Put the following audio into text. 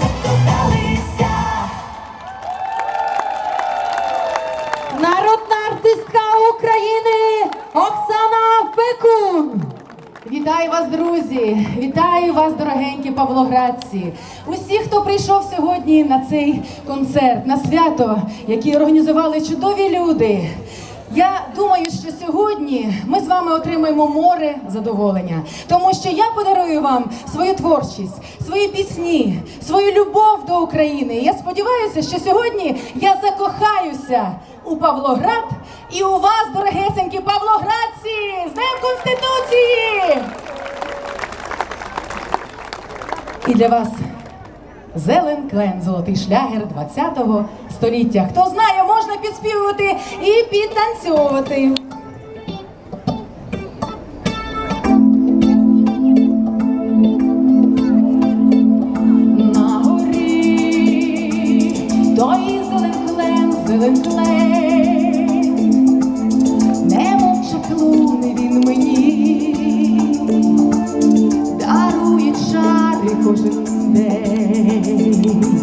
закохалися. Народна артистка України Оксана Пекун. Вітаю вас, друзі! Вітаю вас, дорогенькі павлоградці! Усі, хто прийшов сьогодні на цей концерт, на свято, який організували чудові люди. Я думаю, що сьогодні ми з вами отримаємо море задоволення, тому що я подарую вам свою творчість, свої пісні, свою любов до України. Я сподіваюся, що сьогодні я закохаюся у Павлоград і у вас, дорогесенькі павлоградці, з Днем Конституції! І для вас Зелен Клен, золотий шлягер 20-го століття. Хто знає, можна підспівувати і підтанцьовувати. На горі той зелен клен, зелен клен, чаклуни він мені дарує чари кожен день. home.